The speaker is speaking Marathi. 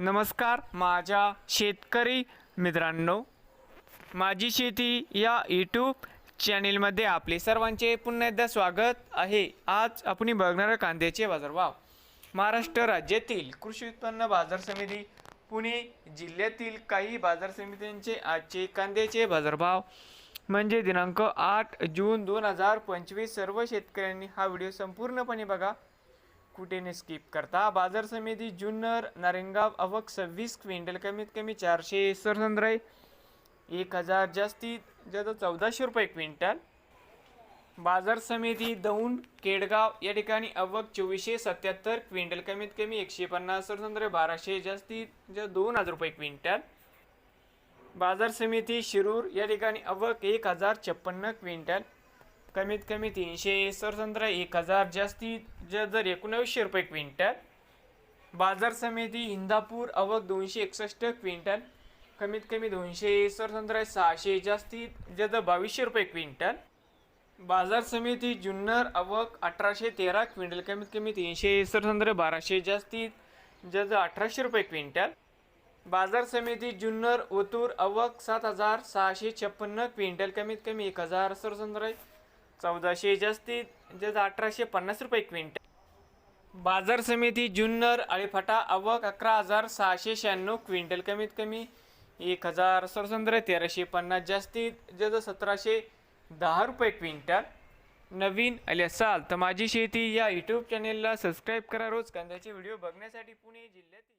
नमस्कार माझ्या शेतकरी मित्रांनो. माझी शेती या यूट्यूब चॅनेलमध्ये आपले सर्वांचे पुन्हा एकदा स्वागत आहे. आज आपण बघणार कांद्याचे बाजारभाव. महाराष्ट्र राज्यातील कृषी उत्पन्न बाजार समिती पुणे जिल्ह्यातील काही बाजार समित्यांचे आजचे कांद्याचे बाजारभाव. म्हणजे दिनांक आठ जून दोन हजार पंचवीस सर्व शेतकऱ्यांनी हा व्हिडिओ संपूर्णपणे बघा. कुठे स्किप करता? बाजार समिती जुन्नर नारेंगाव अवक सव्वीस क्विंटल कमीत कमी चारशे सरसंद्राई एक हजार जास्तीत जास्त चौदाशे रुपये क्विंटल. बाजार समिती दौंड केडगाव या ठिकाणी अवक चोवीसशे सत्याहत्तर क्विंटल कमीत कमी एकशे पन्नास सरसंद्र बाराशे जास्तीत जास्त दोन हजार रुपये क्विंटल. बाजार समिती शिरूर या ठिकाणी अवक एक हजार छप्पन्न क्विंटल. कमीत कमी तीनशे सरसंत्रा एक हजार जास्तीत जर दर एकोणावीसशे रुपये क्विंटल. बाजार समिती इंदापूर अवक दोनशे एकसष्ट क्विंटल. कमीत कमी दोनशे सरसंत्रा सहाशे जास्तीत जास्त बावीसशे रुपये क्विंटल. बाजार समिती जुन्नर अवक अठराशे तेरा क्विंटल. कमीत कमी तीनशे सरसंत्रे बाराशे जास्तीत जज अठराशे रुपये क्विंटल. बाजार समिती जुन्नर ओतूर अवक सात हजार सहाशे छप्पन्न क्विंटल. कमीत कमी एक हजार सरसंत्रे चौदाशे जास्तीत जास्त अठराशे पन्नास रुपये क्विंटल. बाजार समिती जुन्नर अळीफाटा आवक अकरा हजार सहाशे शहाण्णव क्विंटल कमीत कमी. एक हजार सरसंद्र तेराशे पन्नास जास्तीत जास्त सतराशे दहा रुपये क्विंटल. नवीन आले असाल तर माझी शेती या यूट्यूब चॅनेलला सबस्क्राईब करा रोज. कांद्याचे व्हिडिओ बघण्यासाठी पुणे जिल्ह्यातील